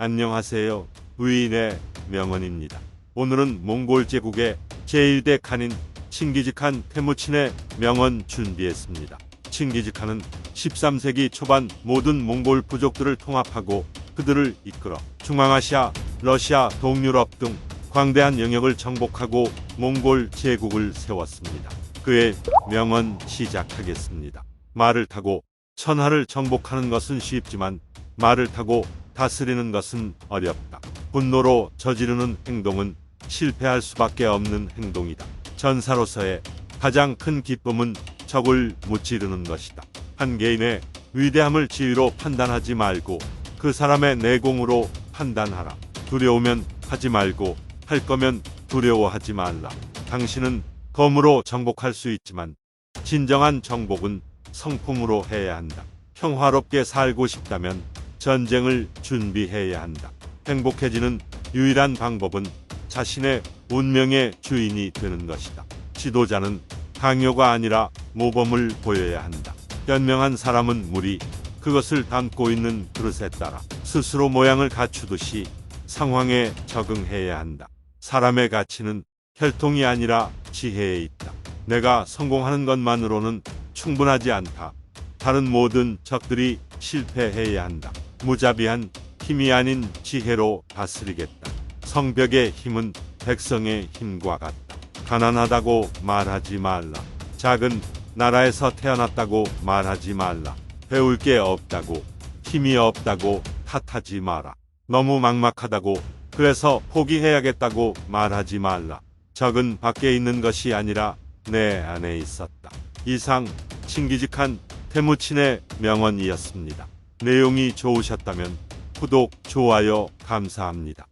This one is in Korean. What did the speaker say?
안녕하세요. 위인의 명언입니다. 오늘은 몽골 제국의 제1대 칸인 칭기즈칸 테무친의 명언 준비했습니다. 칭기즈칸은 13세기 초반 모든 몽골 부족들을 통합하고 그들을 이끌어 중앙아시아, 러시아, 동유럽 등 광대한 영역을 정복하고 몽골 제국을 세웠습니다. 그의 명언 시작하겠습니다. 말을 타고 천하를 정복하는 것은 쉽지만 말을 타고 다스리는 것은 어렵다. 분노로 저지르는 행동은 실패할 수밖에 없는 행동이다. 전사로서의 가장 큰 기쁨은 적을 무찌르는 것이다. 한 개인의 위대함을 지위로 판단하지 말고 그 사람의 내공으로 판단하라. 두려우면 하지 말고 할 거면 두려워하지 말라. 당신은 검으로 정복할 수 있지만 진정한 정복은 성품으로 해야 한다. 평화롭게 살고 싶다면 전쟁을 준비해야 한다. 행복해지는 유일한 방법은 자신의 운명의 주인이 되는 것이다. 지도자는 강요가 아니라 모범을 보여야 한다. 현명한 사람은 물이 그것을 담고 있는 그릇에 따라 스스로 모양을 갖추듯이 상황에 적응해야 한다. 사람의 가치는 혈통이 아니라 지혜에 있다. 내가 성공하는 것만으로는 충분하지 않다. 다른 모든 적들이 실패해야 한다. 무자비한 힘이 아닌 지혜로 다스리겠다. 성벽의 힘은 백성의 힘과 같다. 가난하다고 말하지 말라. 작은 나라에서 태어났다고 말하지 말라. 배울 게 없다고 힘이 없다고 탓하지 마라. 너무 막막하다고 그래서 포기해야겠다고 말하지 말라. 적은 밖에 있는 것이 아니라 내 안에 있었다. 이상 칭기직한 태무친의 명언이었습니다. 내용이 좋으셨다면 구독, 좋아요 감사합니다.